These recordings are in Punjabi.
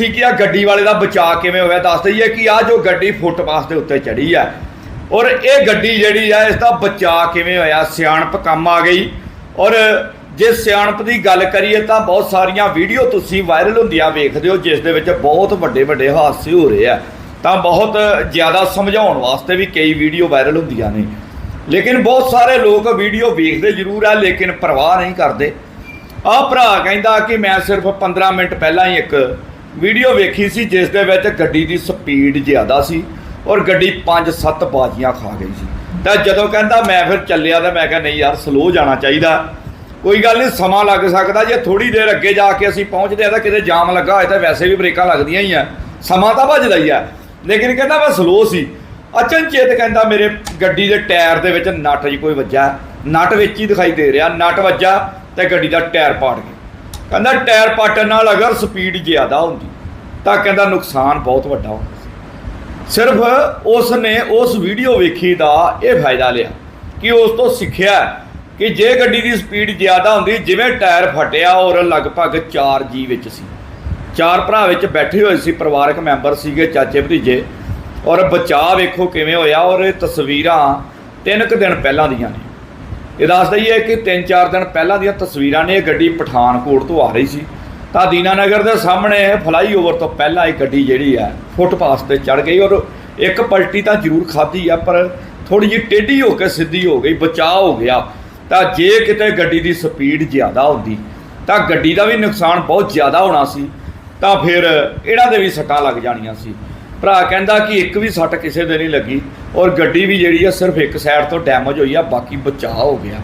ਤੁਸੀਂ ਕੀ ਆ, ਗੱਡੀ ਵਾਲੇ ਦਾ ਬਚਾਅ ਕਿਵੇਂ ਹੋਇਆ? ਦੱਸ ਦਈਏ ਕਿ ਆ ਜੋ ਗੱਡੀ ਫੁੱਟਪਾਥ ਦੇ ਉੱਤੇ ਚੜੀ ਆ ਔਰ ਇਹ ਗੱਡੀ ਜਿਹੜੀ ਆ ਇਸ ਦਾ ਬਚਾਅ ਕਿਵੇਂ ਹੋਇਆ? ਸਿਆਣਪ ਕੰਮ ਆ ਗਈ ਔਰ ਜੇ ਸਿਆਣਪ ਦੀ ਗੱਲ ਕਰੀਏ ਤਾਂ ਬਹੁਤ ਸਾਰੀਆਂ ਵੀਡੀਓ ਤੁਸੀਂ ਵਾਇਰਲ ਹੁੰਦੀਆਂ ਵੇਖਦੇ ਹੋ, ਜਿਸ ਦੇ ਵਿੱਚ ਬਹੁਤ ਵੱਡੇ ਵੱਡੇ ਹਾਦਸੇ ਹੋ ਰਹੇ ਆ। ਤਾਂ ਬਹੁਤ ਜ਼ਿਆਦਾ ਸਮਝਾਉਣ ਵਾਸਤੇ ਵੀ ਕਈ ਵੀਡੀਓ ਵਾਇਰਲ ਹੁੰਦੀਆਂ ਨੇ। ਲੇਕਿਨ ਬਹੁਤ ਸਾਰੇ ਲੋਕ ਵੀਡੀਓ ਵੇਖਦੇ ਜ਼ਰੂਰ ਆ, ਲੇਕਿਨ ਪਰਵਾਹ ਨਹੀਂ ਕਰਦੇ। ਆਹ ਭਰਾ ਕਹਿੰਦਾ ਕਿ ਮੈਂ ਸਿਰਫ 15 ਮਿੰਟ ਪਹਿਲਾਂ ਹੀ ਇੱਕ ਵੀਡੀਓ ਵੇਖੀ ਸੀ, ਜਿਸ ਦੇ ਵਿੱਚ ਗੱਡੀ ਦੀ ਸਪੀਡ ਜ਼ਿਆਦਾ ਸੀ ਔਰ ਗੱਡੀ 5-7 ਬਾਜੀਆਂ ਖਾ ਗਈ ਸੀ। ਤਾਂ ਜਦੋਂ ਕਹਿੰਦਾ ਮੈਂ ਫਿਰ ਚੱਲਿਆ ਤਾਂ ਮੈਂ ਕਿਹਾ, ਨਹੀਂ ਯਾਰ ਸਲੋ ਜਾਣਾ ਚਾਹੀਦਾ। ਕੋਈ ਗੱਲ ਨਹੀਂ, ਸਮਾਂ ਲੱਗ ਸਕਦਾ। ਜੇ ਥੋੜੀ ਦੇਰ ਅੱਗੇ ਜਾ ਕੇ ਅਸੀਂ ਪਹੁੰਚਦੇ ਆ ਤਾਂ ਕਿਤੇ ਜਾਮ ਲੱਗਾ ਹੋਏ ਤਾਂ ਵੈਸੇ ਵੀ ਬ੍ਰੇਕਾਂ ਲੱਗਦੀਆਂ ਹੀ ਆ। ਸਮਾਂ ਤਾਂ ਭੱਜਦਾ ਹੀ ਆ। ਲੇਕਿਨ ਕਹਿੰਦਾ ਮੈਂ ਸਲੋ ਸੀ। ਅਚਨਚੇਤ ਕਹਿੰਦਾ ਮੇਰੇ ਗੱਡੀ ਦੇ ਟਾਇਰ ਦੇ ਵਿੱਚ ਨਟ ਜੀ ਕੋਈ ਵੱਜਾ ਨਟ ਵਿੱਚ ਹੀ ਦਿਖਾਈ ਦੇ ਰਿਹਾ। ਨਟ ਵੱਜਾ ਤੇ ਗੱਡੀ ਦਾ ਟਾਇਰ ਪਾੜ ਗਿਆ। ਕਹਿੰਦਾ ਟਾਇਰ ਪਾਟਣ ਨਾਲ ਅਗਰ ਸਪੀਡ ਜ਼ਿਆਦਾ ਹੁੰਦੀ ਤਾਂ ਕਹਿੰਦਾ ਨੁਕਸਾਨ ਬਹੁਤ ਵੱਡਾ ਹੁੰਦਾ ਸੀ। ਸਿਰਫ ਉਸ ਨੇ ਉਸ ਵੀਡੀਓ ਵੇਖੀ ਦਾ ਇਹ ਫਾਇਦਾ ਲਿਆ ਕਿ ਉਸ ਤੋਂ ਸਿੱਖਿਆ ਕਿ ਜੇ ਗੱਡੀ ਦੀ ਸਪੀਡ ਜ਼ਿਆਦਾ ਹੁੰਦੀ, ਜਿਵੇਂ ਟਾਇਰ ਫਟਿਆ ਔਰ ਲਗਭਗ 4 ਜੀ ਵਿੱਚ ਸੀ। ਚਾਰ ਭਰਾ ਵਿੱਚ ਬੈਠੇ ਹੋਏ ਸੀ, ਪਰਿਵਾਰਕ ਮੈਂਬਰ ਸੀਗੇ, ਚਾਚੇ ਭਤੀਜੇ। ਔਰ ਬਚਾਅ ਵੇਖੋ ਕਿਵੇਂ ਹੋਇਆ, ਔਰ ਇਹ ਤਸਵੀਰਾਂ ਤਿੰਨ ਕੁ ਦਿਨ ਪਹਿਲਾਂ ਦੀਆਂ ਨੇ। ਇਹ ਦੱਸ ਦਈਏ ਕਿ 3-4 ਦਿਨ ਪਹਿਲਾਂ ਦੀਆਂ ਤਸਵੀਰਾਂ ਨੇ ਇਹ ਗੱਡੀ ਪਠਾਨਕੋਟ ਤੋਂ ਆ ਰਹੀ ਸੀ। ਤਾਂ ਦੀਨਾਨਗਰ ਦੇ ਸਾਹਮਣੇ ਫਲਾਈਓਵਰ ਤੋਂ ਪਹਿਲਾਂ ਇਹ ਗੱਡੀ ਜਿਹੜੀ ਹੈ ਫੁੱਟਪਾਥ ਤੇ ਚੜ ਗਈ ਔਰ ਇੱਕ ਪਲਟੀ ਤਾਂ ਜ਼ਰੂਰ ਖਾਧੀ ਆ, ਪਰ ਥੋੜੀ ਜਿਹੀ ਟੇਢੀ ਹੋ ਕੇ ਸਿੱਧੀ ਹੋ ਗਈ, ਬਚਾਅ ਹੋ ਗਿਆ। ਤਾਂ ਜੇ ਕਿਤੇ ਗੱਡੀ ਦੀ ਸਪੀਡ ਜ਼ਿਆਦਾ ਹੁੰਦੀ, ਤਾਂ ਗੱਡੀ ਦਾ ਵੀ ਨੁਕਸਾਨ ਬਹੁਤ ਜ਼ਿਆਦਾ ਹੋਣਾ ਸੀ। ਤਾਂ ਫਿਰ ਇਹਨਾਂ ਦੇ ਵੀ ਸੱਟਾਂ ਲੱਗ ਜਾਣੀਆਂ ਸੀ। ਭਰਾ ਕਹਿੰਦਾ ਕਿ ਇੱਕ ਵੀ ਸੱਟ ਕਿਸੇ ਦੇ ਨਹੀਂ ਲੱਗੀ ਔਰ ਗੱਡੀ ਵੀ ਜਿਹੜੀ ਆ, ਸਿਰਫ ਇੱਕ ਸਾਈਡ ਤੋਂ ਡੈਮੇਜ ਹੋਈ ਆ, ਬਾਕੀ ਬਚਾਅ ਹੋ ਗਿਆ।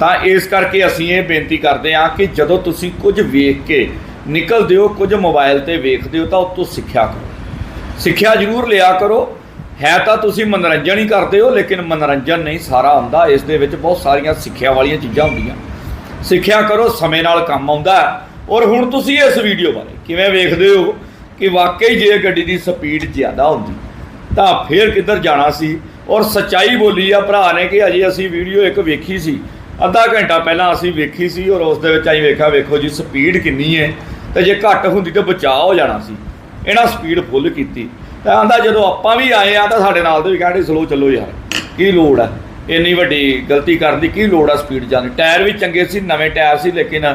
ਤਾਂ ਇਸ ਕਰਕੇ ਅਸੀਂ ਇਹ ਬੇਨਤੀ ਕਰਦੇ ਹਾਂ ਕਿ ਜਦੋਂ ਤੁਸੀਂ ਕੁਝ ਵੇਖ ਕੇ ਨਿਕਲਦੇ ਹੋ ਕੁਝ ਮੋਬਾਈਲ ਤੇ ਵੇਖਦੇ ਹੋ ਤਾਂ ਉਸ ਤੋਂ ਸਿੱਖਿਆ ਕਰੋ। ਸਿੱਖਿਆ ਜ਼ਰੂਰ ਲਿਆ ਕਰੋ। ਹੈ ਤਾਂ ਤੁਸੀਂ ਮਨੋਰੰਜਨ ਹੀ ਕਰਦੇ ਹੋ, ਲੇਕਿਨ ਮਨੋਰੰਜਨ ਨਹੀਂ ਸਾਰਾ ਹੁੰਦਾ। ਇਸ ਦੇ ਵਿੱਚ ਬਹੁਤ ਸਾਰੀਆਂ ਸਿੱਖਿਆ ਵਾਲੀਆਂ ਚੀਜ਼ਾਂ ਹੁੰਦੀਆਂ। ਸਿੱਖਿਆ ਕਰੋ, ਸਮੇਂ ਨਾਲ ਕੰਮ ਆਉਂਦਾ ਔਰ ਹੁਣ ਤੁਸੀਂ ਇਸ ਵੀਡੀਓ ਬਾਰੇ ਕਿਵੇਂ ਵੇਖਦੇ ਹੋ ਕਿ ਵਾਕਈ ਜੇ ਗੱਡੀ ਦੀ ਸਪੀਡ ਜ਼ਿਆਦਾ ਹੁੰਦੀ, ਤਾਂ ਫੇਰ ਕਿੱਧਰ ਜਾਣਾ ਸੀ? ਔਰ ਸੱਚਾਈ ਬੋਲੀ ਆ ਭਰਾ ਨੇ ਕਿ ਅਜੇ ਅਸੀਂ ਵੀਡੀਓ ਇੱਕ ਵੇਖੀ ਸੀ। ਅੱਧਾ ਘੰਟਾ ਪਹਿਲਾਂ ਅਸੀਂ ਵੇਖੀ ਸੀ ਔਰ ਉਸ ਦੇ ਵਿੱਚ ਅਸੀਂ ਵੇਖਿਆ, ਵੇਖੋ ਜੀ ਸਪੀਡ ਕਿੰਨੀ ਹੈ। ਤੇ ਜੇ ਘੱਟ ਹੁੰਦੀ ਤਾਂ ਬਚਾਅ ਹੋ ਜਾਣਾ ਸੀ। ਇਹਨਾਂ ਸਪੀਡ ਫੁੱਲ ਕੀਤੀ। ਤਾਂ ਆਂਦਾ ਜਦੋਂ ਆਪਾਂ ਵੀ ਆਏ ਆ ਤਾਂ ਸਾਡੇ ਨਾਲ ਦੇ ਵੀ ਕਹਿੰਦੇ ਸਲੋ ਚੱਲੋ ਯਾਰ, ਕੀ ਲੋੜ ਹੈ ਇੰਨੀ ਵੱਡੀ ਗਲਤੀ ਕਰਨ ਦੀ ਕੀ ਲੋੜ ਆ ਸਪੀਡ ਜਾਣ ਦੀ? ਟਾਇਰ ਵੀ ਚੰਗੇ ਸੀ, ਨਵੇਂ ਟਾਇਰ ਸੀ, ਲੇਕਿਨ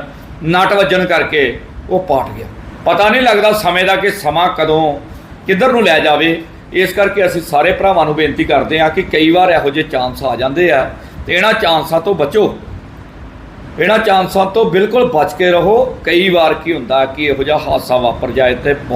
ਨਟ ਵੱਜਣ ਕਰਕੇ ਉਹ ਪਾਟ ਗਿਆ। ਪਤਾ ਨਹੀਂ ਲੱਗਦਾ ਸਮੇਂ ਦਾ ਕਿ ਸਮਾਂ ਕਦੋਂ, ਕਿੱਧਰ ਨੂੰ ਲੈ ਜਾਵੇ। ਇਸ ਕਰਕੇ ਅਸੀਂ ਸਾਰੇ ਭਰਾਵਾਂ ਨੂੰ ਬੇਨਤੀ ਕਰਦੇ ਹਾਂ ਕਿ ਕਈ ਵਾਰ ਇਹੋ ਜਿਹੇ ਚਾਂਸ ਆ ਜਾਂਦੇ ਆ ਤੇ ਇਹਨਾਂ ਚਾਂਸਾਂ ਤੋਂ ਬਚੋ। ਇਹਨਾਂ ਚਾਂਸਾਂ ਤੋਂ ਬਿਲਕੁਲ ਬਚ ਕੇ ਰਹੋ। ਕਈ ਵਾਰ ਕੀ ਹੁੰਦਾ ਕਿ ਇਹੋ ਜਿਹਾ ਹਾਦਸਾ ਵਾਪਰ ਜਾਏ ਤੇ ਬਹੁਤ